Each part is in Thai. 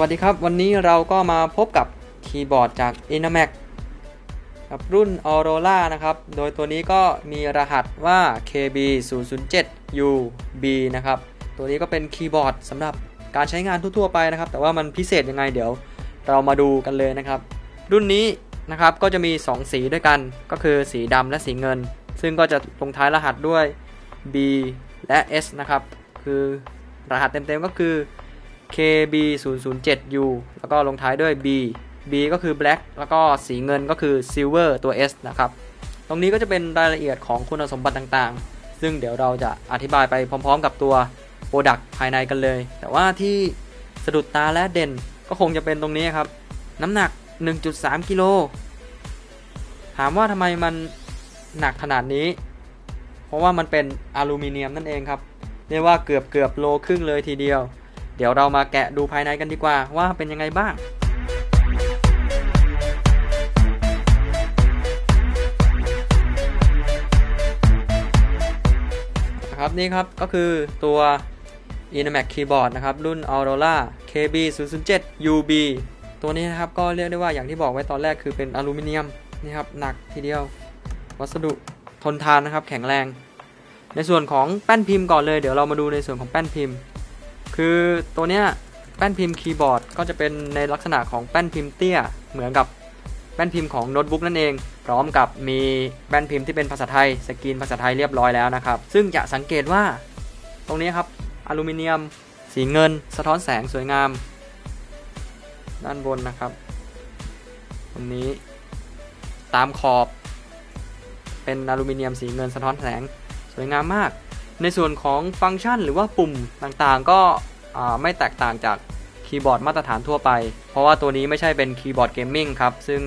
วัสดีครับ วันนี้เราก็มาพบกับคีย์บอร์ดจาก i n a m a c กับรุ่น Aurora นะครับ โดยตัวนี้ก็มีรหัสว่า KB 0 0 7 UB นะครับ ตัวนี้ก็เป็นคีย์บอร์ดสำหรับการใช้งานทั่วๆไปนะครับ แต่ว่ามันพิเศษยังไงเดี๋ยวเรามาดูกันเลยนะครับ รุ่นนี้นะครับก็จะมี 2 สีด้วยกัน ก็คือสีดำและสีเงิน ซึ่งก็จะลงท้ายรหัสด้วย B และ S นะครับ คือรหัสเต็มๆก็คือ KB 0 0 7 U แล้วก็ลงท้ายด้วย B B ก็คือ Black แล้วก็สีเงินก็คือ Silver ตัว S นะครับ ตรงนี้ก็จะเป็นรายละเอียดของคุณสมบัติต่างๆ ซึ่งเดี๋ยวเราจะอธิบายไปพร้อมๆ กับตัว Product ภายในกันเลย แต่ว่าที่สะดุดตาและเด่นก็คงจะเป็นตรงนี้ครับ น้ำหนัก 1.3 กิโล ถามว่าทำไมมันหนักขนาดนี้ เพราะว่ามันเป็นอลูมิเนียมนั่นเองครับ เรียกว่าเกือบเกือบโลครึ่งเลยทีเดียว เดี๋ยวเรามาแกะดูภายในกันดีกว่าว่าเป็นยังไงบ้างนะครับนี่ครับก็คือตัว i n a m a c Keyboard นะครับ รุ่น Aurora KB 0 0 7 UB ตัวนี้นะครับก็เรียกได้ว่าอย่างที่บอกไว้ตอนแรกคือเป็นอลูมิเนียมนี่ครับหนักทีเดียว วัสดุทนทานนะครับแข็งแรง ในส่วนของแป้นพิมพ์ก่อนเลย เดี๋ยวเรามาดูในส่วนของแป้นพิมพ์ คือตัวเนี้ยแป้นพิมพ์คีย์บอร์ดก็จะเป็นในลักษณะของแป้นพิมพ์เตี้ย เหมือนกับแป้นพิมพ์ของโน้ตบุ๊กนั่นเอง พร้อมกับมีแป้นพิมพ์ที่เป็นภาษาไทย สกรีนภาษาไทยเรียบร้อยแล้วนะครับ ซึ่งจะสังเกตว่า ตรงนี้ครับอลูมิเนียม สีเงิน สะท้อนแสงสวยงาม ด้านบนนะครับ ตรงนี้ตามขอบ เป็นอลูมิเนียมสีเงินสะท้อนแสงสวยงามมาก ในส่วนของฟังก์ชันหรือว่าปุ่มต่างๆ ก็ ไม่แตกต่างจากคีย์บอร์ดมาตรฐานทั่วไป เพราะว่าตัวนี้ไม่ใช่เป็นคีย์บอร์ดเกมมิ่งครับ ซึ่ง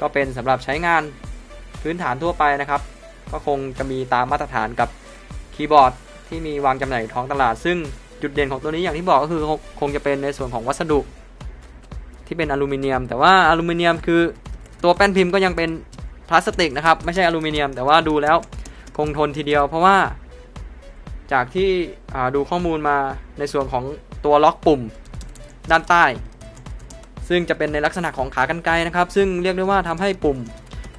ก็เป็นสำหรับใช้งานพื้นฐานทั่วไปนะครับ ก็คงจะมีตามมาตรฐานกับคีย์บอร์ดที่มีวางจำหน่ายท้องตลาด ซึ่งจุดเด่นของตัวนี้อย่างที่บอกก็คือคงจะเป็นในส่วนของวัสดุ ที่เป็นอลูมิเนียม แต่ว่าอลูมิเนียมคือตัวแป้นพิมพ์ก็ยังเป็นพลาสติกนะครับ ไม่ใช่อลูมิเนียม แต่ว่าดูแล้วคงทนทีเดียว เพราะว่า จากที่ดูข้อมูลมาในส่วนของตัวล็อกปุ่มด้านใต้ ซึ่งจะเป็นในลักษณะของขากรรไกรนะครับ ซึ่งเรียกได้ว่าทำให้ปุ่ม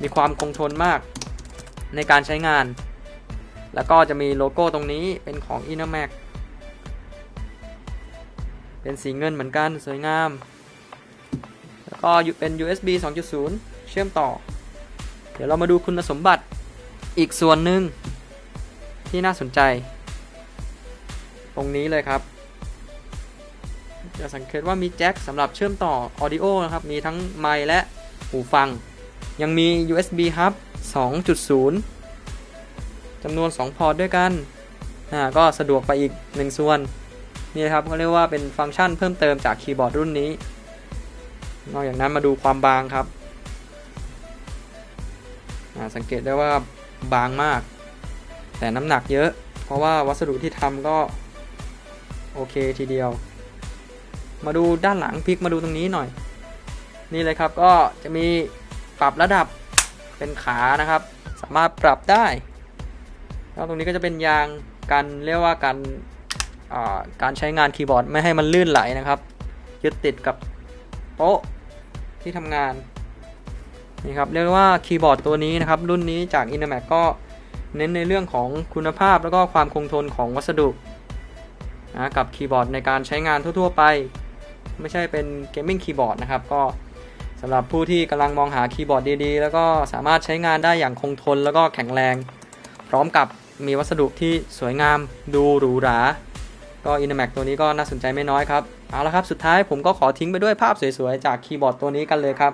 มีความคงทนมากในการใช้งาน แล้วก็จะมีโลโก้ตรงนี้เป็นของ i n a m a c เป็นสีเงินเหมือนกันสวยงาม แล้วก็เป็น USB 2.0 เชื่อมต่อ เดี๋ยวเรามาดูคุณสมบัติอีกส่วนหนึ่งที่น่าสนใจ ตรงนี้เลยครับ จะสังเกตว่ามีแจ็คสำหรับเชื่อมต่อออดิโอนะครับ มีทั้งไมค์และหูฟัง ยังมี USB hub 2.0จำนวน 2 พอร์ตด้วยกันอ่าก็สะดวกไปอีก 1 ส่วน นี่ครับเขาเรียกว่าเป็นฟังก์ชันเพิ่มเติมจากคีย์บอร์ดรุ่นนี้ นอกจากนั้นมาดูความบางครับสังเกตได้ว่าบางมาก แต่น้ำหนักเยอะ เพราะว่าวัสดุที่ทำก็ โอเคทีเดียว มาดูด้านหลังพลิกมาดูตรงนี้หน่อย นี่เลยครับก็จะมีปรับระดับเป็นขานะครับ สามารถปรับได้แล้วตรงนี้ก็จะเป็นยางกันเรียกว่าการการใช้งานคีย์บอร์ดไม่ให้มันลื่นไหลนะครับยึดติดกับโต๊ะที่ทำงานนี่ครับเรียกว่าคีย์บอร์ดตัวนี้นะครับ รุ่นนี้จาก i n a m a c ก็เน้นในเรื่องของคุณภาพแล้วก็ความคงทนของวัสดุ นะกับคีย์บอร์ดในการใช้งานทั่ว ๆ ไป ไม่ใช่เป็นเกมมิ่งคีย์บอร์ดนะครับ ก็สำหรับผู้ที่กำลังมองหาคีย์บอร์ดดีๆ แล้วก็สามารถใช้งานได้อย่างคงทนแล้วก็แข็งแรง พร้อมกับมีวัสดุที่สวยงามดูหรูหราก็ i n a m a c ตัวนี้ก็น่าสนใจไม่น้อยครับ เอาละครับ สุดท้ายผมก็ขอทิ้งไปด้วยภาพสวยๆ จากคีย์บอร์ดตัวนี้กันเลยครับ